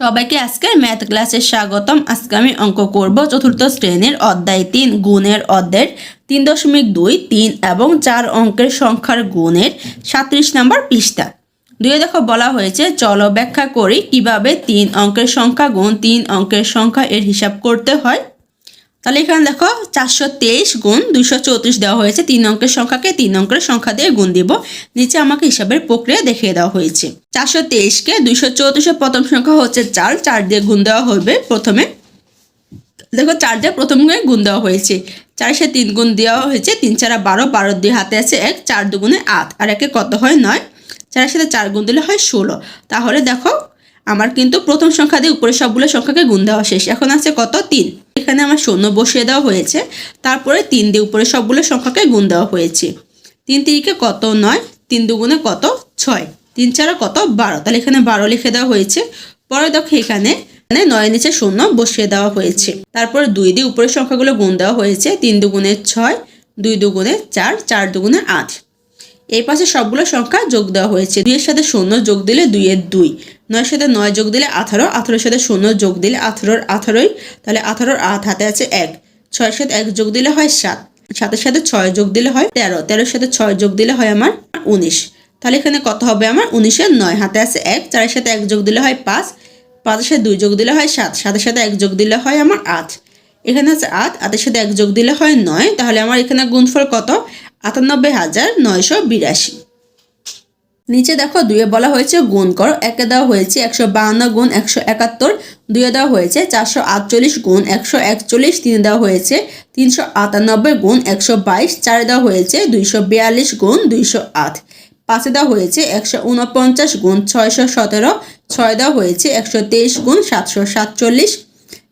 সবাইকে আজকে ম্যাথ ক্লাসে স্বাগতম। আজকে আমি অঙ্ক করব চতুর্থ শ্রেণির অধ্যায় তিন গুণের অধ্যায়ের তিন দশমিক দুই, তিন এবং চার অঙ্কের সংখ্যার গুণের সাঁত্রিশ নম্বর পৃষ্ঠা। দুয়ে দেখো বলা হয়েছে, চলো ব্যাখ্যা করি কীভাবে তিন অঙ্কের সংখ্যা গুণ তিন অঙ্কের সংখ্যা এর হিসাব করতে হয়। তাহলে এখানে দেখো চারশো তেইশ গুণ দুশো চৌত্রিশ দেওয়া হয়েছে। তিন অঙ্কের সংখ্যাকে তিন অঙ্কের সংখ্যা দিয়ে গুণ দিব। নিচে আমাকে হিসাবের প্রক্রিয়া দেখিয়ে দেওয়া হয়েছে। চারশো তেইশকে দুইশো চৌত্রিশের প্রথম সংখ্যা হচ্ছে চার। চার দিয়ে গুণ দেওয়া হবে প্রথমে। দেখো চার দিয়ে প্রথম গুণে দেওয়া হয়েছে। চারের সাথে তিন গুণ দেওয়া হয়েছে। তিন চারা বারো বারো দুই হাতে আছে এক, চার দুগুণে আট। আর একে কত হয়? নয়। চারের সাথে চার গুণ দিলে হয় ষোলো। তাহলে দেখো আমার কিন্তু প্রথম সংখ্যা দিয়ে উপরে সবগুলো সংখ্যাকে গুণ দেওয়া শেষ। এখন আছে কত? তিন। এখানে আমার শূন্য বসিয়ে দেওয়া হয়েছে। তারপরে তিন দিয়ে উপরে সবগুলো সংখ্যাকে গুণ দেওয়া হয়েছে। তিন তিরিকে কত? নয়। তিন দুগুণে কত? ছয়। তিন চারা কত? বারো। তাহলে এখানে বারো লিখে দেওয়া হয়েছে। পরে দেখো এখানে এখানে নয় নিচে শূন্য বসিয়ে দেওয়া হয়েছে। তারপরে দুই দিয়ে উপরের সংখ্যাগুলো গুণ দেওয়া হয়েছে। তিন দুগুণে ছয়, দুই দুগুণে চার চার দুগুণে আট। এই পাশে সবগুলো সংখ্যা যোগ দেওয়া হয়েছে। দুইয়ের সাথে শূন্য যোগ দিলে দুইয়ের দুই। নয়ের সাথে নয় যোগ দিলে আঠারো আঠারোর সাথে শূন্য যোগ দিলে আঠারোর আঠারোই, তাহলে আঠারোর আট হাতে আছে এক। ছয়ের সাথে এক যোগ দিলে হয় সাত। সাতের সাথে ছয় যোগ দিলে হয় তেরো। তেরোর সাথে ছয় যোগ দিলে হয় আমার উনিশ। তাহলে এখানে কত হবে আমার উনিশের নয় হাতে আছে এক, চারের সাথে এক যোগ দিলে হয় পাঁচ, পাঁচের সাথে দুই যোগ দিলে হয় সাত, সাতের সাথে এক যোগ দিলে হয় আমার আট। এখানে আছে আট, আটের সাথে এক যোগ দিলে হয় নয়, তাহলে আমার এখানে গুণফল কত? আটানব্বই হাজার নয়শো বিরাশি। নিচে দেখো দুয়ে বলা হয়েছে গুণ করো, একে দেওয়া হয়েছে একশো বাহান্ন গুণ একশো একাত্তর দুয়ে দেওয়া হয়েছে চারশো আটচল্লিশ গুণ একশো একচল্লিশ, তিনে দেওয়া হয়েছে তিনশো আটানব্বই গুণ একশো বাইশ, চারে দেওয়া হয়েছে দুইশো বিয়াল্লিশ গুণ দুইশো আট, পাঁচে দেওয়া হয়েছে একশো উনপঞ্চাশ গুণ ছয়শো সতেরো, ছয় দেওয়া হয়েছে একশো তেইশ গুণ সাতশো সাতচল্লিশ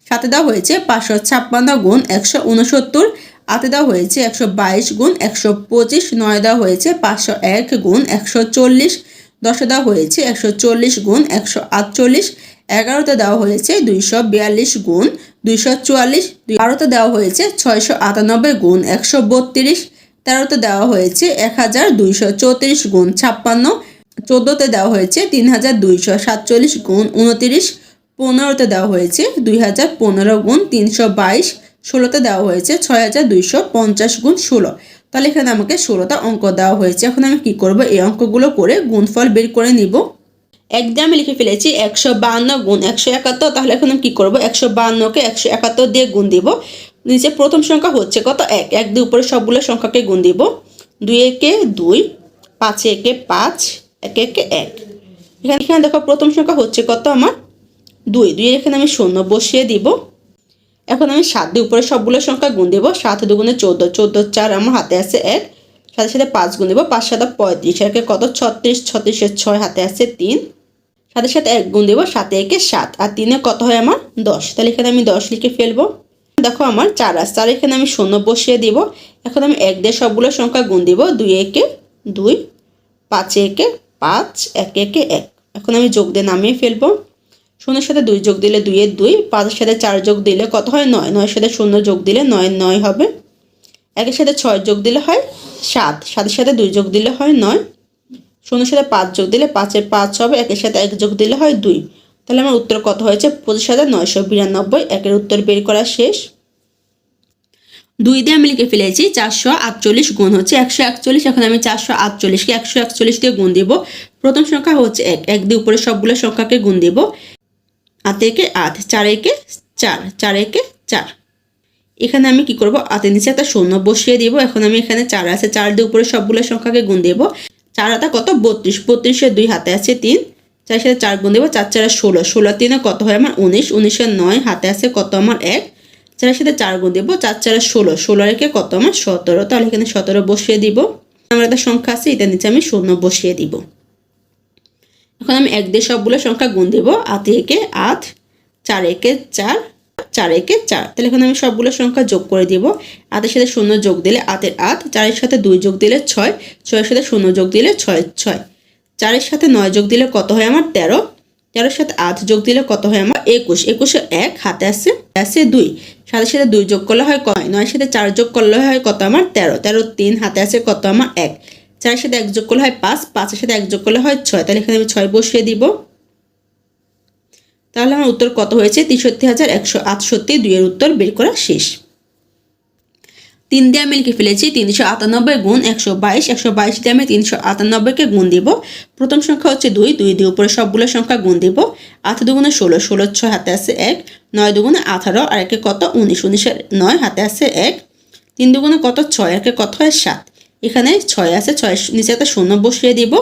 সাথে দেওয়া হয়েছে পাঁচশো ছাপ্পান্ন গুণ একশো উনসত্তর আতে দেওয়া হয়েছে একশো বাইশ গুণ একশো পঁচিশ, নয় দেওয়া হয়েছে পাঁচশো এক গুণ একশো চল্লিশ, দশে দেওয়া হয়েছে একশো চল্লিশ গুণ একশো আটচল্লিশ এগারোতে দেওয়া হয়েছে দুইশো বিয়াল্লিশ গুণ দুইশো চুয়াল্লিশ বারোতে দেওয়া হয়েছে ছয়শো আটানব্বই গুণ একশো বত্রিশ তেরোতে দেওয়া হয়েছে এক হাজার দুইশো চৌত্রিশ গুণ ছাপ্পান্ন চোদ্দোতে দেওয়া হয়েছে তিন হাজার দুইশো সাতচল্লিশ গুণ উনতিরিশ পনেরোতে দেওয়া হয়েছে দুই হাজার পনেরো গুণ তিনশো বাইশ ষোলোতে দেওয়া হয়েছে ছয় হাজার দুইশো পঞ্চাশ গুণ ষোলো। তাহলে এখানে আমাকে ষোলোটা অঙ্ক দেওয়া হয়েছে। এখন আমি কি করব? এই অঙ্কগুলো করে গুণফল বের করে নিব। এক দিয়ে আমি লিখে ফেলেছি একশো বাহান্ন গুণ একশো একাত্তর। তাহলে এখন আমি কী করব? একশো বাহান্নকে একশো একাত্তর দিয়ে গুণ দিব। নিচে প্রথম সংখ্যা হচ্ছে কত? এক। এক দিয়ে উপরে সবগুলো সংখ্যাকে গুণ দিব। দুই একে দুই, পাঁচে একে পাঁচ, একে একে এক। এখানে এখানে দেখো প্রথম সংখ্যা হচ্ছে কত আমার? দুই। দুই এখানে আমি শূন্য বসিয়ে দিব। এখন আমি সাত দিয়ে উপরে সবগুলো সংখ্যা গুণ দেবো। সাত দুগুণে চোদ্দ চোদ্দ চার আমার হাতে আছে এক। সাথে সাথে পাঁচ গুণ দেবো, পাঁচ সাথে পঁয়ত্রিশ। একে কত? ছত্রিশ ছত্রিশের ছয়, হাতে আছে তিন। সাথে সাথে এক গুণ দেবো, সাথে একে সাত। আর তিনে কত হয় আমার? দশ। তাহলে এখানে আমি দশ লিখে ফেলব। দেখো আমার চার আছে চার এখানে আমি শূন্য বসিয়ে দিব। এখন আমি এক দিয়ে সবগুলো সংখ্যা গুণ দিব, দুই একে দুই, পাঁচ একে পাঁচ, এক একে এক। এখন আমি যোগ দিয়ে নামিয়ে ফেলব। শূন্যের সাথে দুই যোগ দিলে দুইয়ের দুই, পাঁচের সাথে চার যোগ দিলে কত হয় নয়? নয়ের সাথে শূন্য যোগ দিলে নয় নয় হবে। একের সাথে ছয় যোগ দিলে হয় সাত, সাতের সাথে দুই যোগ দিলে হয় নয়। শূন্যের সাথে পাঁচ যোগ দিলে পাঁচের পাঁচ হবে, একের সাথে এক যোগ দিলে হয় দুই। তাহলে আমার উত্তর কত হয়েছে? পঁচিশ হাজার নয়শো বিরানব্বই। একের উত্তর বের করা শেষ। দুই দিয়ে আমি লিখে ফেলেছি, চারশো আটচল্লিশ গুণ হচ্ছে একশো একচল্লিশ। এখন আমি চারশো আটচল্লিশকে একশো একচল্লিশ দিয়ে গুণ দিব। প্রথম সংখ্যা হচ্ছে এক। এক দিয়ে উপরে সবগুলো সংখ্যাকে গুণ দিব। আতে একে আট চার একে চার চার একে চার। এখানে আমি কি করব? আতে নিচে একটা শূন্য বসিয়ে দিব। এখন আমি এখানে চার আছে, চার দিয়ে উপরে সবগুলো সংখ্যাকে গুণ দেবো। চার হাতে কত? বত্রিশ। বত্রিশে দুই হাতে আছে তিন। চার সাথে চার গুণ দেবো, চার চারে ষোলো। ষোলো তিনে কত হয় আমার উনিশ? উনিশের নয়, হাতে আছে কত আমার এক? চারের সাথে চার গুণ দেবো, চার চারে ষোলো। ষোলো রেখে কত? আমার সতেরো। তাহলে এখানে সতেরো বসিয়ে দিব। আমার একটা সংখ্যা আছে এটার নিচে আমি শূন্য বসিয়ে দিব। এখন আমি এক দিয়ে সবগুলো সংখ্যা গুণ দেব। আতে একে আট, চার একে চার চার একে চার। তাহলে এখন আমি সবগুলো সংখ্যা যোগ করে দিব। আটের সাথে শূন্য যোগ দিলে আতের আট, চারের সাথে দুই যোগ দিলে ছয়, ছয়ের সাথে শূন্য যোগ দিলে ছয় ছয়। চারের সাথে নয় যোগ দিলে কত হয় আমার তেরো? তেরোর সাথে আট যোগ দিলে কত হয় আমার একুশ? একুশে এক, হাতে আছে আছে দুই। সাথে সাথে দুই যোগ করলে হয় কয়? নয়ের সাথে চার যোগ করলে হয় কত আমার তেরো? তেরো তিন, হাতে আছে কত আমার এক। চারের সাথে এক যোগ করলে হয় পাঁচ, পাঁচের সাথে এক যোগ করলে হয় ছয়। তাহলে এখানে আমি ছয় বসিয়ে দিব। তাহলে আমার উত্তর কত হয়েছে? তেষট্টি হাজার একশো আটষট্টি। দুইয়ের উত্তর বের করা শেষ। তিন দিয়ে আমি লিখে ফেলেছি, তিনশো আটানব্বই গুণ একশো বাইশ। একশো বাইশ দিয়ে আমি তিনশো আটানব্বইকে গুণ দিব। প্রথম সংখ্যা হচ্ছে দুই। দুই দিয়ে উপরে সবগুলো সংখ্যা গুণ দিব। আট দুগুণে ষোলো। ষোলো ছয় হাতে আছে এক। নয় দুগুণে আঠারো। আর একে কত? উনিশ। উনিশের নয় হাতে আছে এক। তিন দুগুণে কত? ছয়। একে কত হয় সাত। এখানে ছয় আছে, ছয় নিচে একটা শূন্য বসিয়ে দিব।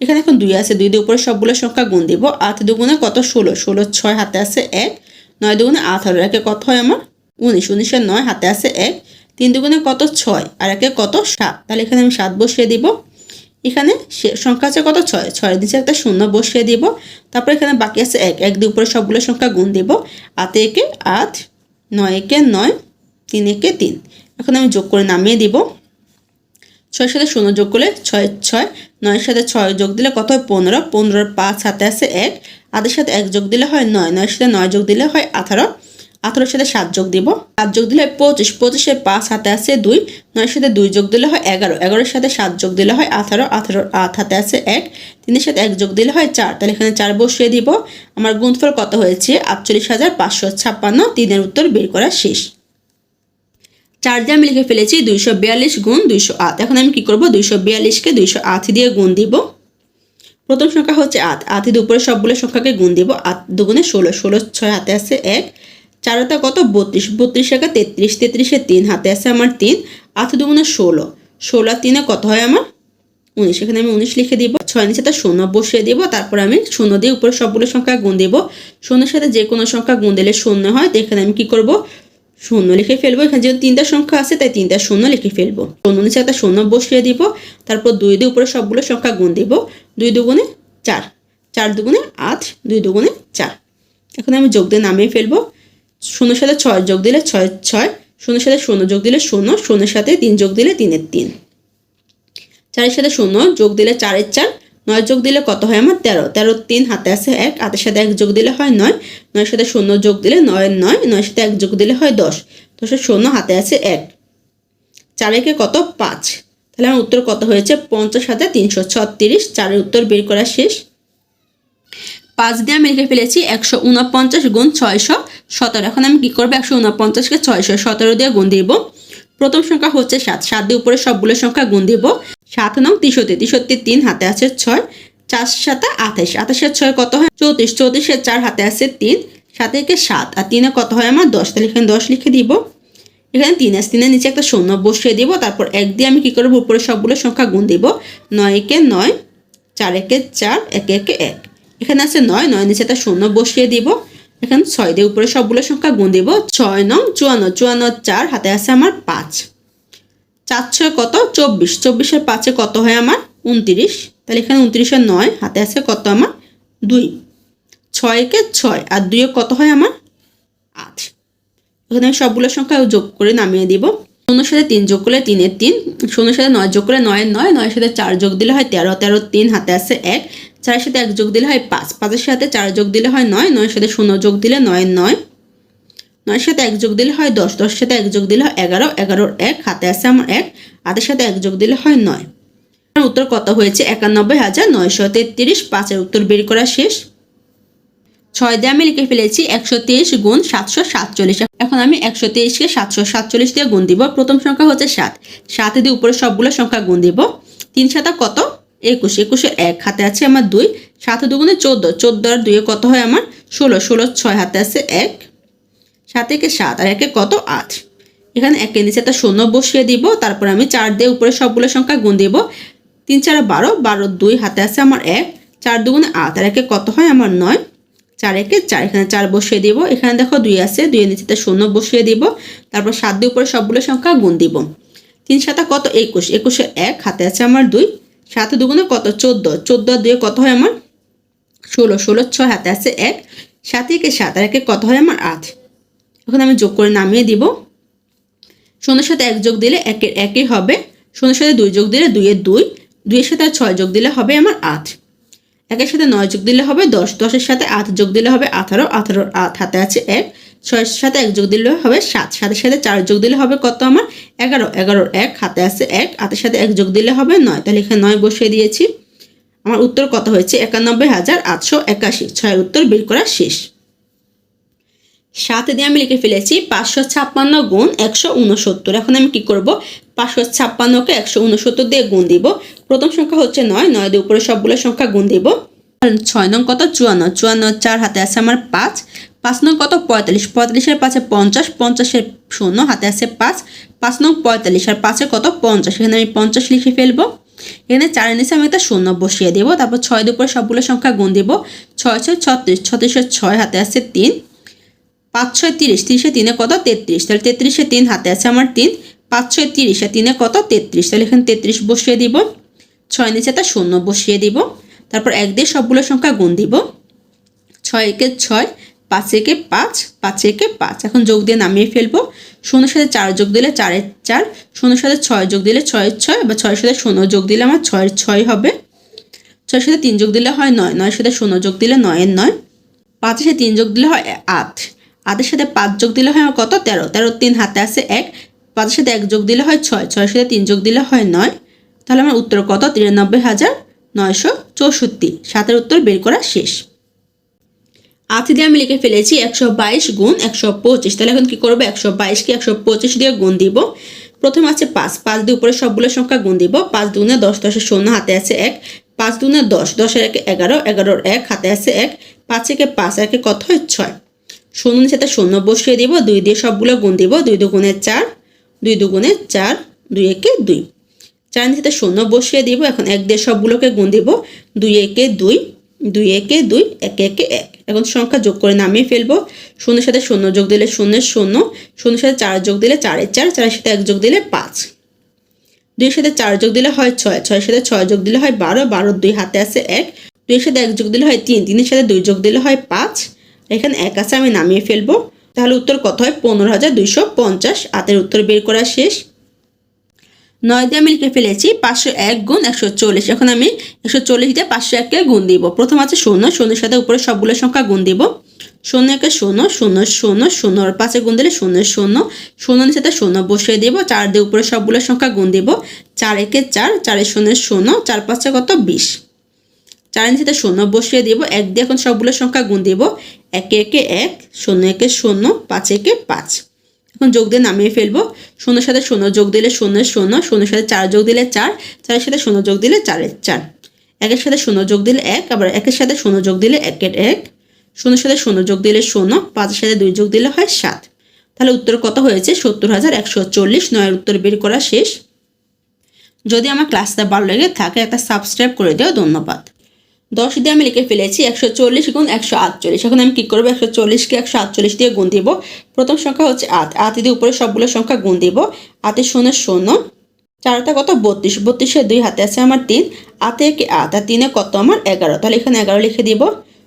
এখানে এখন দুই আছে, দুই দিয়ে উপরে সবগুলো সংখ্যা গুণ দিব। আট দুগুণে কত? ষোলো। ষোলো ছয়, হাতে আছে এক। নয় দুগুণে আঠারো একে কত হয় আমার? উনিশ। উনিশের নয়, হাতে আছে এক। তিন দুগুণে কত? ছয়। আর একে কত? সাত। তাহলে এখানে আমি সাত বসিয়ে দিব। এখানে সংখ্যা আছে কত? ছয়। ছয়ের নিচে একটা শূন্য বসিয়ে দিব। তারপর এখানে বাকি আছে এক। এক দিয়ে উপরে সবগুলো সংখ্যা গুণ দিব। আতে একে আট, নয় একে নয়, তিন একে তিন। এখন আমি যোগ করে নামিয়ে দিব। ছয়ের সাথে শূন্য যোগ করলে ছয় ছয়, নয়ের সাথে ছয় যোগ দিলে কত হয়? পনেরো। পনেরোর পাঁচ হাতে আছে এক। আটের সাথে এক যোগ দিলে হয় নয়। নয়ের সাথে নয় যোগ দিলে হয় আঠারো। আঠারোর সাথে সাত যোগ দিব। সাত যোগ দিলে হয় পঁচিশ। পঁচিশের পাঁচ হাতে আছে দুই। নয়ের সাথে দুই যোগ দিলে হয় এগারো। এগারোর সাথে সাত যোগ দিলে হয় আঠারো। আঠারোর আট হাতে আছে এক। তিনের সাথে এক যোগ দিলে হয় চার। তাহলে এখানে চার বসিয়ে দিব। আমার গুণফল কত হয়েছে? আটচল্লিশ হাজার পাঁচশো ছাপ্পান্ন। তিনের উত্তর বের করা শেষ। চার দিয়ে আমি লিখে ফেলেছি দুইশো বিয়াল্লিশ গুণ দুইশো আট। এখন আমি কি করব? দুইশো বিয়াল্লিশকে দুইশো আট দিয়ে গুণ দিব। প্রথম সংখ্যা হচ্ছে আট। আট উপরে সবগুলো সংখ্যাকে গুণ দিব। আট দুগুণে ষোলো। ষোলো ছয় হাতে আছে এক। চারটা কত? বত্রিশ। বত্রিশ টাকা তেত্রিশ। তেত্রিশে তিন হাতে আছে আমার তিন। আট দুগুণে ষোলো। ষোলো তিনে কত হয় আমার? উনিশ। এখানে আমি উনিশ লিখে দিব। ছয় নিচে তার শূন্য বসিয়ে দিব। তারপর আমি শূন্য দিয়ে উপরে সবগুলো সংখ্যা গুণ দিব। শূন্যের সাথে যে কোনো সংখ্যা গুণ দিলে শূন্য হয়। তো এখানে আমি কি করব? শূন্য লিখে ফেলব, এখানে যেহেতু তিনটা সংখ্যা আছে, তাই তিনটা শূন্য লিখে ফেলব। শূন্য নিচে একটা শূন্য বসিয়ে দিব, তারপর দুই দিয়ে উপরে সবগুলো সংখ্যা গুণ দিব, দুই দুগুণে চার চার দুগুণে আট, দুই দুগুণে চার। এখন আমি যোগ দিয়ে নামিয়ে ফেলব, শূন্যের সাথে ছয় যোগ দিলে ছয় ছয়, শূন্যের সাথে শূন্য যোগ দিলে শূন্য, শূন্যের সাথে তিন যোগ দিলে তিনের তিন। চারের সাথে শূন্য যোগ দিলে চারের চার নয় যোগ দিলে কত হয় আমার তেরো? তেরো তিন হাতে আছে এক, হাতের সাথে এক যোগ দিলে হয় নয়। নয়ের সাথে শূন্য যোগ দিলে নয় নয়, নয়ের সাথে এক যোগ দিলে হয় দশ। দশের শূন্য, হাতে আছে এক। চারেকে কত? পাঁচ। তাহলে আমার উত্তর কত হয়েছে? পঞ্চাশ হাতে তিনশো ছত্রিশ। চারের উত্তর বের করা শেষ। পাঁচ দিয়ে আমি লিখে ফেলেছি একশো উনপঞ্চাশ গুণ ছয়শো সতেরো। এখন আমি কী করব? একশো উনপঞ্চাশকে ছয়শো সতেরো দিয়ে গুণ দিব। প্রথম সংখ্যা হচ্ছে সাত। সাত দিয়ে উপরে সবগুলো সংখ্যা গুণ দিব। সাত নং তিষট্টি। তিষট্টি তিন, হাতে আছে ছয়। চার সাথে আঠাশ। আঠাশের ছয় কত হয়? চৌত্রিশ। চৌত্রিশের চার হাতে আছে তিন। সাতে একে সাত। আর তিনে কত হয় আমার দশ? তাহলে এখানে দশ লিখে দিব। এখানে তিন আছে। তিনের নিচে একটা শূন্য বসিয়ে দিব। তারপর এক দিয়ে আমি কী করব? উপরে সবগুলো সংখ্যা গুণ দিব। নয় একে নয়, চার একে চার, একে একে এক। এখানে আছে নয়। নয় নিচে একটা শূন্য বসিয়ে দিব। এখানে ছয় দিয়ে উপরে সবগুলো সংখ্যা গুণ দিব ছয় নং চুয়ান্ন চুয়ান্ন চার হাতে আছে আমার পাঁচ। চার ছয় কত? চব্বিশ। চব্বিশের পাঁচে কত হয় আমার? উনত্রিশ। তাহলে এখানে উনত্রিশের নয়, হাতে আছে কত আমার? দুই। ছয়কে ছয়, আর দুইয়ে কত হয় আমার? আট। এখানে আমি সবগুলো সংখ্যা যোগ করে নামিয়ে দিব। শূন্যর সাথে তিন যোগ করলে তিনের তিন। শূন্যর সাথে নয় যোগ করলে নয়ের নয়। নয়ের সাথে চার যোগ দিলে হয় তেরো। তেরো তিন, হাতে আছে এক। চারের সাথে এক যোগ দিলে হয় পাঁচ। পাঁচের সাথে চার যোগ দিলে হয় নয়, নয়ের সাথে শূন্য যোগ দিলে নয়ের নয়। নয়ের সাথে এক যোগ দিলে হয় দশ, দশের সাথে এক যোগ দিলে হয় এগারো, এগারোর এক, হাতে আছে আমার এক হাতের সাথে এক যোগ দিলে হয় নয়। আমার উত্তর কত হয়েছে? একানব্বই হাজার নয়শো তেত্রিশ, পাঁচের উত্তর বের করা শেষ। ছয় দিয়ে আমি লিখে ফেলেছি একশো তেইশ গুণ সাতশো সাতচল্লিশ। এখন আমি একশো তেইশকে সাতশো সাতচল্লিশ দিয়ে গুণ দিব। প্রথম সংখ্যা হচ্ছে সাত। সাতে দিয়ে উপরে সবগুলো সংখ্যা গুণ দিব। তিন সাতা কত? একুশ একুশের এক হাতে আছে আমার দুই, সাত দুগুণে চোদ্দ চোদ্দ আর দুয়ে কত হয় আমার? ষোলো ষোলো, ছয় হাতে আছে এক, সাত একে সাত আর একে কত? আট। এখানে একের নিচে একটা শূন্য বসিয়ে দিব, তারপর আমি চার দিয়ে উপরে সবগুলো সংখ্যা গুণ দিব। তিন, চার বারো বারো, দুই হাতে আছে আমার এক, চার দুগুণে আট আর একে কত হয় আমার নয়? চার একে চার, এখানে চার বসিয়ে দিব, এখানে দেখো দুই আছে, দুইয়ের নিচে শূন্য বসিয়ে দিব, তারপর সাত দিয়ে উপরে সবগুলো সংখ্যা গুণ দিব। তিন সাতা কত? একুশ একুশের এক হাতে আছে আমার দুই সাত দুগুণে কত? চোদ্দ। চোদ্দ দুয়ে কত হয় আমার? ষোলো। ষোলো ছয় হাতে আছে এক। সাত একে সাত, আর একে কত হয় আমার? আট। এখন আমি যোগ করে নামিয়ে দিব। শূন্যের সাথে এক যোগ দিলে একের একই হবে। শূন্যের সাথে দুই যোগ দিলে দুইয়ের দুই। দুইয়ের সাথে আর ছয় যোগ দিলে হবে আমার আট। একের সাথে নয় যোগ দিলে হবে দশ। দশের সাথে আট যোগ দিলে হবে আঠারো। আঠারোর আট হাতে আছে এক। ছয়ের সাথে এক যোগ দিলে হবে সাত। সাতের সাথে চার যোগ দিলে হবে কত আমার? এগারো। এগারোর এক, হাতে আছে এক আটের সাথে এক যোগ দিলে হবে নয়। তাহলে এখানে নয় বসিয়ে দিয়েছি। আমার উত্তর কত হয়েছে? একানব্বই হাজার আটশো একাশি। ছয়ের উত্তর বের করা শেষ। সাথে দিয়ে আমি লিখে ফেলেছি পাঁচশো ছাপ্পান্ন গুণ একশো উনসত্তর। এখন আমি কি করব? পাঁচশো ছাপ্পান্নকে একশো উনসত্তর দিয়ে গুণ দিব। প্রথম সংখ্যা হচ্ছে নয়। নয় দিয়ে উপরে সবগুলো সংখ্যা গুণ দিব। ছয় নং কত? চুয়ান্ন। চুয়ান্ন, চার হাতে আছে আমার পাঁচ। পাঁচ নং কত? পঁয়তাল্লিশ। পঁয়তাল্লিশের পাঁচে পঞ্চাশ, পঞ্চাশের শূন্য, হাতে আছে পাঁচ। পাঁচ নং পঁয়তাল্লিশ আর পাঁচে কত? পঞ্চাশ। এখানে আমি পঞ্চাশ লিখে ফেলব। এখানে চারের নিচে আমি একটা শূন্য বসিয়ে দেবো। তারপর ছয় দুপুরে সবগুলো সংখ্যা গুণ দিব। ছয় ছয়, ছত্রিশ। ছত্রিশের ছয়, হাতে আছে তিন। পাঁচ, ছয়, তিরিশ। তিরিশে তিনে কত? তেত্রিশ। তাহলে তেত্রিশে তিন, হাতে আছে আমার তিন। পাঁচ, ছয়, তিরিশে তিনে কত? তেত্রিশ। তাহলে এখানে তেত্রিশ বসিয়ে দিব। ছয় নিচে একটা শূন্য বসিয়ে দিব। তারপর এক দিয়ে সবগুলো সংখ্যা গুণ দিব। ছয় একে ছয় পাঁচ একে পাঁচ পাঁচ একে পাঁচ। এখন যোগ দিয়ে নামিয়ে ফেলব। শূন্যের সাথে চার যোগ দিলে চারের চার, শূন্যের সাথে ছয় যোগ দিলে ছয়ের ছয় বা ছয়ের সাথে শূন্য যোগ দিলে আমার ছয়ের ছয় হবে। ছয়ের সাথে তিন যোগ দিলে হয় নয়, নয়ের সাথে শূন্য যোগ দিলে নয়ের নয়। পাঁচের সাথে তিন যোগ দিলে হয় আট। আটের সাথে পাঁচ যোগ দিলে হয় আমার কত? তেরো। তেরো তিন হাতে আছে এক। পাঁচের সাথে এক যোগ দিলে হয় ছয়, ছয়ের সাথে তিন যোগ দিলে হয় নয়। তাহলে আমার উত্তর কত? তিরানব্বই হাজার নয়শো চৌষট্টি। সাতের উত্তর বের করা শেষ। আতি দিয়ে আমি লিখে ফেলেছি একশো বাইশ গুণ একশো পঁচিশ। তাহলে এখন কি করব? একশো বাইশকে একশো পঁচিশ দিয়ে গুণ দিব। প্রথম আছে পাঁচ। পাঁচ দিয়ে উপরে সবগুলো সংখ্যা গুণ দিব। পাঁচ দুগুণে দশ, দশের শূন্য, হাতে আছে এক। পাঁচ দুগুণে দশ, দশের একে এগারো, এগারোর এক, হাতে আছে এক। পাঁচ একে পাঁচ, একে কত হয়? ছয়। শূন্য সাথে শূন্য বসিয়ে দিব। দুই দিয়ে সবগুলো গুণ দিব। দুই দুগুণে চার, দুই দুগুণে চার, দুই একে দুই। চার সাথে শূন্য বসিয়ে দিব। এখন এক দিয়ে সবগুলোকে গুণ দিব। দুই একে দুই দুই একে দুই, একে একে এক। এখন সংখ্যা যোগ করে নামিয়ে ফেলব। শূন্যের সাথে শূন্য যোগ দিলে শূন্যের শূন্য। শূন্যের সাথে চার যোগ দিলে চারের চার। চারের সাথে এক যোগ দিলে পাঁচ। দুইয়ের সাথে চার যোগ দিলে হয় ছয়। ছয়ের সাথে ছয় যোগ দিলে হয় বারো। বারোর দুই হাতে আছে এক। দুইয়ের সাথে এক যোগ দিলে হয় তিন। তিনের সাথে দুই যোগ দিলে হয় পাঁচ। এখানে এক আছে, আমি নামিয়ে ফেলব। তাহলে উত্তর কত হয়? পনেরো হাজার দুইশো পঞ্চাশ। আতের উত্তর বের করা শেষ। নয় দিয়ে আমি লিখে ফেলেছি পাঁচশো এক গুণ একশো চল্লিশ। এখন আমি একশো চল্লিশ দিয়ে পাঁচশো এককে গুণ দিব। প্রথম আছে শূন্য, শূন্যের সাথে উপরে সবগুলো সংখ্যা গুণ দিব। শূন্য একে শূন্য শূন্য শূন্য শূন্য। পাঁচে গুণ দিলে শূন্য শূন্য। শূন্যের সাথে শূন্য বসিয়ে দিব। চার দিয়ে উপরে সবগুলো সংখ্যা গুণ দিব। চার একে চার চারের শূন্যের শূন্য, চার পাঁচে কত বিশ। চারের সাথে শূন্য বসিয়ে দিব। এক দিয়ে এখন সবগুলো সংখ্যা গুণ দিব। একে একে এক, শূন্য একে শূন্য, পাঁচ একে পাঁচ। এখন যোগ দিয়ে নামিয়ে ফেলব। শূন্যের সাথে শূন্য যোগ দিলে শূন্যের শূন্য, শূন্যের সাথে চার যোগ দিলে চার, চারের সাথে শূন্য যোগ দিলে চারের চার। একের সাথে শূন্য যোগ দিলে এক, আবার একের সাথে শূন্য যোগ দিলে একের এক। শূন্যের সাথে শূন্য যোগ দিলে শূন্য, পাঁচের সাথে দুই যোগ দিলে হয় সাত। তাহলে উত্তর কত হয়েছে? সত্তর হাজার একশো চল্লিশ। নয়ের উত্তর বের করা শেষ। যদি আমার ক্লাসটা ভালো লেগে থাকে, একটা সাবস্ক্রাইব করে দেও। ধন্যবাদ। দশ দিয়ে আমি লিখে ফেলেছি একশো চল্লিশ গুণ একশো আটচল্লিশ। এখন আমি কী করব? একশো চল্লিশকে একশো আটচল্লিশ দিয়ে গুণ দিব। প্রথম সংখ্যা হচ্ছে আট। আট দিয়ে উপরে সবগুলো সংখ্যা গুণ দিব। আটে শূন্য শূন্য। চারটা কত? বত্রিশ। বত্রিশের দুই হাতে আছে আমার তিন। আতে একে আট। আর তিনে কত? আমার এগারো। তাহলে এখানে এগারো লিখে দিব।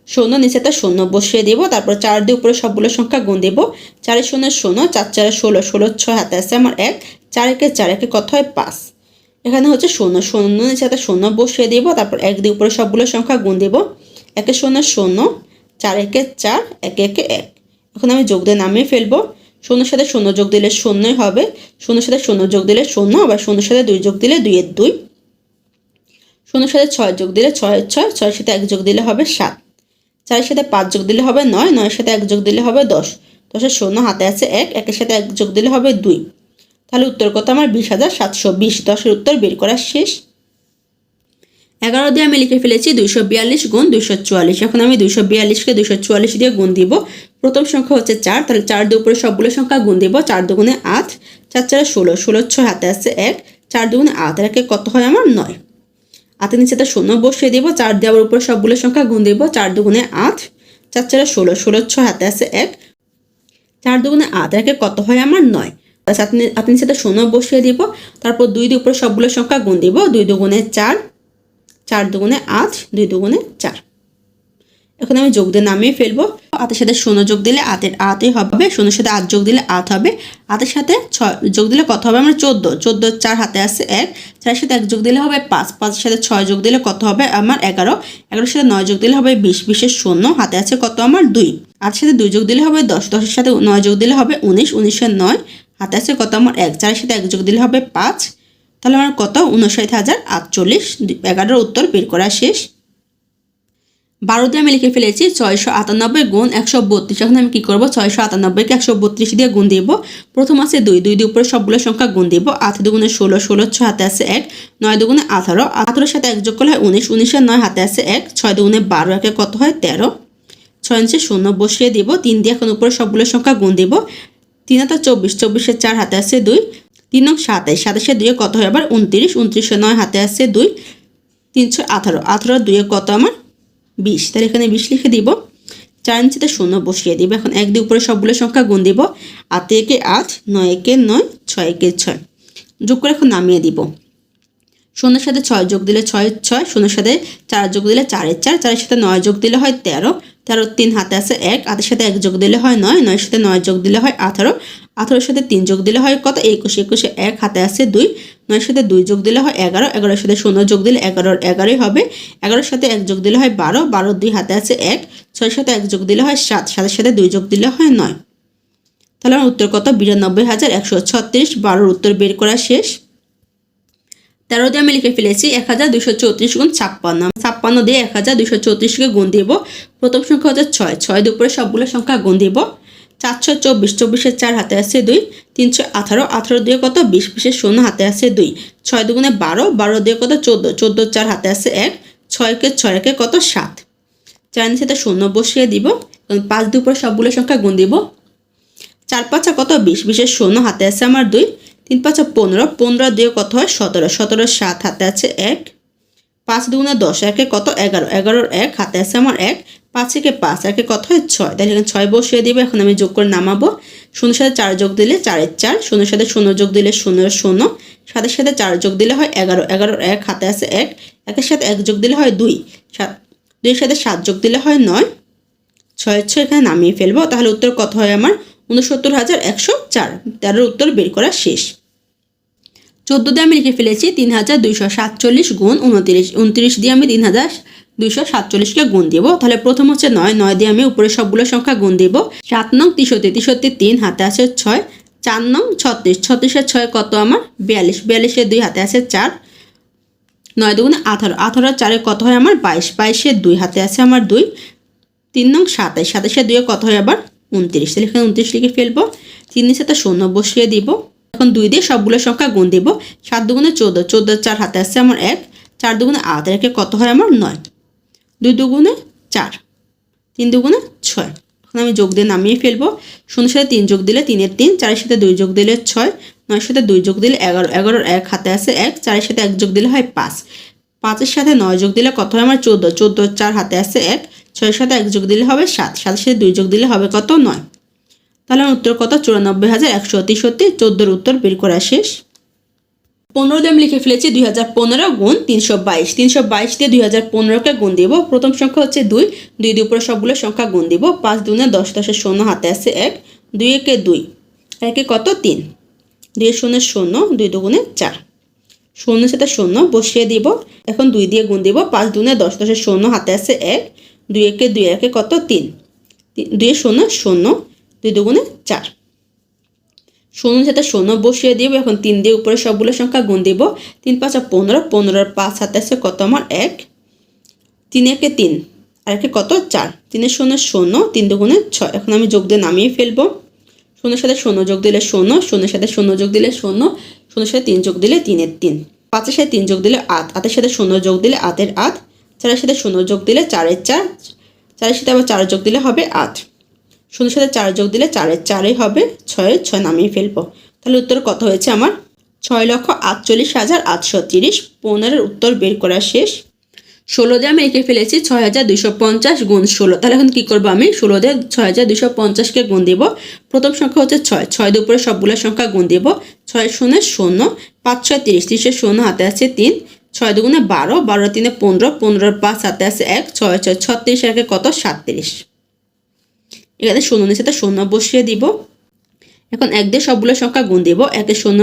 শূন্য নিচে নিচেটা শূন্য বসিয়ে দিব। তারপর চার দিয়ে উপরে সবগুলো সংখ্যা গুণ দিব। চারের শূন্য শূন্য। চার, চারে ষোলো। ষোলো, ছয় হাতে আছে আমার এক। চার একে চার একে কত হয়? পাঁচ। এখানে হচ্ছে শূন্য। শূন্য নিচে একটা শূন্য বসিয়ে দিব, তারপর এক দিয়ে উপরে সবগুলো সংখ্যা গুণ দিব। একে শূন্য শূন্য, চার একে চার, একে একে এক। এখন আমি যোগ দিয়ে নামিয়ে ফেলব। শূন্যর সাথে শূন্য যোগ দিলে শূন্যই হবে। শূন্যর সাথে শূন্য যোগ দিলে শূন্য, আবার শূন্যর সাথে দুই যোগ দিলে দুইয়ের দুই। শূন্যর সাথে ছয় যোগ দিলে ছয়ের ছয়, ছয়ের সাথে এক যোগ দিলে হবে সাত। চারের সাথে পাঁচ যোগ দিলে হবে নয়, নয়ের সাথে এক যোগ দিলে হবে দশ। দশের শূন্য হাতে আছে এক, একের সাথে এক যোগ দিলে হবে দুই। তাহলে উত্তর কত? আমার বিশ হাজার সাতশো বিশ। দশের উত্তর বের করা শেষ। এগারো দিয়ে আমি লিখে ফেলেছি দুইশো বিয়াল্লিশ গুণ দুইশো চুয়াল্লিশ। এখন আমি দুইশো বিয়াল্লিশকে দুইশো চুয়াল্লিশ দিয়ে গুণ দিব। প্রথম সংখ্যা হচ্ছে চার। তাহলে চার দিয়ে উপরে সবগুলো সংখ্যা গুণ দিব। চার দুগুণে আট। চার চারে ষোলো। ষোলো ছয় হাতে আছে এক। চার দুগুণে আট। একে কত হয় আমার? নয়। আটের নিচে তো শূন্য বসিয়ে দিব। চার দেওয়ার উপরে সবগুলো সংখ্যা গুণ দিব। চার দুগুণে আট। চার চারে ষোলো। ষোলো ছয় হাতে আছে এক। চার দুগুণে আট। একে কত হয় আমার? নয়। আচ্ছা আপনি আপনি সেটা শূন্য বসিয়ে দিব, তারপর দুই দিয়ে উপরে সবগুলো সংখ্যা গুণ দিব, দুই দুগুণে চার চার দুগুণে আট, দুই দুগুণে চার। এখন আমি যোগ দিয়ে নামিয়ে ফেলব। আতের সাথে শূন্য যোগ দিলে আতের আতে হবে, শূন্যের সাথে আট যোগ দিলে আট হবে। আতের সাথে ছয়, যোগ দিলে কত হবে? আমার চোদ্দ চোদ্দ চার হাতে আছে এক, চারের সাথে এক যোগ দিলে হবে পাঁচ, পাঁচের সাথে ছয় যোগ দিলে কত হবে? আমার এগারো, এগারোর সাথে নয় যোগ দিলে হবে বিশ, বিশের শূন্য, হাতে আছে কত? আমার দুই। আটের সাথে দুই যোগ দিলে হবে দশ, দশের সাথে নয় যোগ দিলে হবে উনিশ, উনিশের নয় আছে কত? আমার এক চারের সাথে এক যোগ দিলে হবে পাঁচ। তাহলে আমার কত? উনষাট হাজার আটচল্লিশ। এগারোর উত্তর বের করা শেষ। বারো দিয়ে আমি লিখে ফেলেছি ছয়শো আটানব্বই গুণ একশো বত্রিশ। এখন আমি কী করব? ছয়শো আটানব্বইকে একশো বত্রিশ দিয়ে গুণ দিব। প্রথম আছে দুই। দুই দিয়ে উপরে সবগুলো সংখ্যা গুণ দিব। আট দুগুণে ষোলো ষোলো ছয় হাতে আছে এক। নয় দুগুণে আঠারো। আঠারোর সাথে এক যোগ করলে হয় উনিশ। উনিশের নয় হাতে আছে এক। ছয় দুগুণে বারো একে কত হয়? তেরো। ছয় ইঞ্চি শূন্য বসিয়ে দিব। তিন দিয়ে এখন উপরে সবগুলো সংখ্যা গুণ দিব। তিন হাতে চব্বিশ চব্বিশের চার হাতে আছে দুই, তিন নং সাতাইশ সাতাশে দুয়ে কত হয় আবার উনত্রিশ, উনত্রিশে নয় হাতে আছে দুই, তিনশো আঠারো আঠারো দুয়ে কত আমার বিশ। তাহলে এখানে বিশ লিখে দিব। চার ইঞ্চিতে শূন্য বসিয়ে দিব। এখন এক দিয়ে উপরে সবগুলো সংখ্যা গুণ দিব। আতে একে আট, নয় একে নয়, ছয় একে ছয়। যোগ করে এখন নামিয়ে দিব। শূন্যের সাথে ছয় যোগ দিলে ছয় ছয়, শূন্যের সাথে চার যোগ দিলে চারের চার, চারের সাথে নয় যোগ দিলে হয় তেরো। তেরো তিন হাতে আছে এক হাতের সাথে এক যোগ দিলে হয় নয়, নয়ের সাথে নয় যোগ দিলে হয় আঠারো, আঠারোর সাথে তিন যোগ দিলে হয় কত? একুশ, একুশে এক, হাতে আছে দুই, নয়ের সাথে দুই যোগ দিলে হয় এগারো, এগারোর সাথে শূন্য যোগ দিলে এগারোর এগারোই হবে, এগারোর সাথে এক যোগ দিলে হয় বারো বারো দুই হাতে আছে এক, ছয়ের সাথে এক যোগ দিলে হয় সাত, সাতের সাথে দুই যোগ দিলে হয় নয়। তাহলে আমার উত্তর কত? বিরানব্বই হাজার একশো ছত্রিশ, বারোর উত্তর বের করা শেষ। তেরো দিয়ে আমি লিখে ফেলেছি এক হাজার দুশো চৌত্রিশ গুণ ছাপ্পান্ন। ছাপ্পান্ন দিয়ে এক হাজার দুশো চৌত্রিশকে গুণ দিব। প্রথম সংখ্যা হচ্ছে ছয়। ছয় দিয়ে উপরে সবগুলো সংখ্যা গুণ দিব। চারশো চব্বিশ, চব্বিশের চার হাতে আছে দুই। তিনশো আঠারো আঠারো দিয়ে কত? বিশ, বিশের শূন্য হাতে আছে দুই। ছয় দুগুণে বারো বারো দিয়ে কত? চোদ্দ। চোদ্দ চার হাতে আছে এক। ছয়কে ছয়কে কত? সাত। চার নিচে শূন্য বসিয়ে দিব। এবং পাঁচ দিয়ে উপরে সবগুলো সংখ্যা গুণ দিব। চার পাঁচা কত? বিশ। বিশের শূন্য হাতে আছে আমার দুই। তিন পাঁচা পনেরো পনেরো দিয়ে কত হয়? সতেরো। সতেরো সাত হাতে আছে এক। পাঁচ দুগুণে দশ, একে কত? এগারো। এগারোর এক, হাতে আছে আমার এক। পাঁচ একে পাঁচ, একে কত হয়? ছয়। তাহলে এখানে ছয় বসিয়ে দিব, এখন আমি যোগ করে নামাবো। শূন্যের সাথে চার যোগ দিলে চারের চার, শূন্যের সাথে শূন্য যোগ দিলে শূন্যের শূন্য, সাতের সাথে চার যোগ দিলে হয় এগারো। এগারোর এক, হাতে আছে এক। একের সাথে এক যোগ দিলে হয় দুই। সাত। দুইয়ের সাথে সাত যোগ দিলে হয় নয়। ছয় ছয় এখানে নামিয়ে ফেলব। তাহলে উত্তর কত হয় আমার? উনসত্তর হাজার একশো চার। তেরোর উত্তর বের করা শেষ। চোদ্দ দিয়ে আমি লিখে ফেলেছি তিন হাজার দুইশো সাতচল্লিশ গুণ উনত্রিশ। উনত্রিশ দিয়ে আমি তিন হাজার দুইশো সাতচল্লিশকে গুণ দিব। তাহলে প্রথম হচ্ছে নয় নয় দিয়ে আমি উপরে সবগুলো সংখ্যা গুণ দিব। সাত নং তিষট্টি তিষট্টি তিন, হাতে আছে ছয়। চার নং ছত্রিশ, ছত্রিশের ছয় কত আমার? বিয়াল্লিশ, বিয়াল্লিশের দুই, হাতে আছে চার। নয় দুগুণে আঠারো আঠারো চারে কত হয় আমার? বাইশ, বাইশের দুই, হাতে আছে আমার দুই। তিন নং সাতাইশ, সাতাইশের দুইয়ে কত হয় আবার? উনত্রিশ। তাহলে এখানে উনত্রিশ লিখে ফেলব। তিনের সাথে শূন্য বসিয়ে দিব। এখন দুই দিয়ে সবগুলো সংখ্যা গুণ দিব। সাত দুগুণে চোদ্দ চোদ্দ চার হাতে আসছে আমার এক, চার দুগুণে আট, একে কত হয় আমার নয়। দুই দুগুণে চার, তিন দুগুণে ছয়। এখন আমি যোগ দিয়ে নামিয়ে ফেলব। শূন্যের সাথে তিন যোগ দিলে তিনের তিন, চারের সাথে দুই যোগ দিলে ছয়, নয়ের সাথে দুই যোগ দিলে এগারো, এগারোর এক হাতে আছে এক, চারের সাথে এক যোগ দিলে হয় পাঁচ। পাঁচের সাথে নয় যোগ দিলে কত হয় আমার চোদ্দ চোদ্দ চার হাতে আছে এক, ছয়ের সাথে এক যোগ দিলে হবে সাত, সাতের সাথে দুই যোগ দিলে হবে কত? নয়। তাহলে উত্তর কত? চুরানব্বই হাজার একশো তেষট্টি। চোদ্দোর উত্তর বের করা শেষ। পনেরো দিয়ে আমি লিখে ফেলেছি দুই হাজার পনেরো গুণ তিনশো বাইশ। তিনশো বাইশ দিয়ে দুই হাজার পনেরোকে গুণ দিব। প্রথম সংখ্যা হচ্ছে দুই। দুই দুই উপরে সবগুলো সংখ্যা গুণ দিব। পাঁচ দুনে দশ, দশের শূন্য, হাতে আছে এক। দুই একে দুই। একে কত? তিন। দুই শূন্যের শূন্য, দুই দুগুণে চার। শূন্য সাথে শূন্য বসিয়ে দিব। এখন দুই দিয়ে গুণ দিব। পাঁচ দুনে দশ, দশের শূন্য, হাতে আছে এক। দুই একে দুই, একে কত? তিন। দুই শূন্য শূন্য। দুই দুগুণে চার। শূন্য সাথে শূন্য বসিয়ে দিব, এখন তিন দিয়ে উপরে সবগুলো সংখ্যা গুণ দিব। তিন পাঁচা পনেরো, পনেরোর পাঁচ আছে কত আমার এক? তিন একে তিন, আর একে কত? চার। তিনের শূন্য শূন্য, তিন দুগুণে ছয়। এখন আমি যোগ দিয়ে নামিয়ে ফেলব। শূন্যের সাথে শূন্য যোগ দিলে শূন্য, শূন্যের সাথে শূন্য যোগ দিলে শূন্য, শূন্যের সাথে তিন যোগ দিলে তিনের তিন। পাঁচের সাথে তিন যোগ দিলে আট, আটের সাথে শূন্য যোগ দিলে আটের আট, চারের সাথে শূন্য যোগ দিলে চারের চার, চারের সাথে আবার চার যোগ দিলে হবে আট। শূন্যের সাথে চার যোগ দিলে চারের চারই হবে ছয়ের ছয় নামিয়ে ফেলব। তাহলে উত্তর কত হয়েছে আমার? ছয় লক্ষ আটচল্লিশ হাজার আটশো তিরিশ। পনেরোর উত্তর বের করা শেষ। ষোলো দিয়ে আমি এঁকে ফেলেছি ছয় হাজার দুশো পঞ্চাশ গুণ ষোলো। তাহলে এখন কী করব আমি? ষোলো দিয়ে ছয় হাজার দুশো পঞ্চাশকে গুণ দিব। প্রথম সংখ্যা হচ্ছে ছয়। ছয় দিয়ে উপরে সবগুলো সংখ্যা গুণ দিব। ছয় শূন্য শূন্য, পাঁচ ছয় তিরিশ। তিরিশের শূন্য হাতে আছে তিন। ছয় দুগুণে বারো বারো তিনে পনেরো, পনেরোর পাঁচ হাতে আছে এক। ছয় ছয় ছত্রিশ একে কত? সাতত্রিশ। এখানে শূন্য নিচে শূন্য বসিয়ে দিব। এখন এক দিয়ে সবগুলো সংখ্যা গুণ দিব। একে শূন্য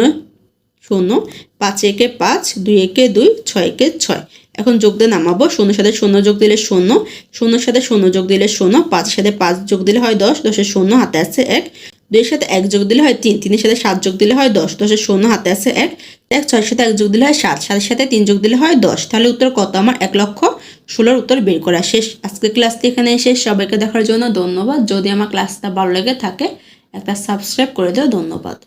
শূন্য, পাঁচ একে পাঁচ, দুই একে দুই, ছয় একে ছয়। এখন যোগ দিয়ে নামাবো। শূন্যের সাথে শূন্য যোগ দিলে শূন্য শূন্যের সাথে শূন্য যোগ দিলে শূন্য, পাঁচের সাথে পাঁচ যোগ দিলে হয় দশ, দশের শূন্য, হাতে আছে এক। দুইয়ের সাথে এক যোগ দিলে হয় তিন, তিনের সাথে সাত যোগ দিলে হয় দশ, দশের শূন্য হাতে আছে এক। এক, ছয়ের সাথে এক যোগ দিলে হয় সাত, সাতের সাথে তিন যোগ দিলে হয় দশ। তাহলে উত্তর কত? আমার এক লক্ষ ষোলোর উত্তর বের করা শেষ। আজকে ক্লাসটি এখানে এসে সবাইকে দেখার জন্য ধন্যবাদ। যদি আমার ক্লাসটা ভালো লেগে থাকে, একটা সাবস্ক্রাইব করে দেওয়া ধন্যবাদ।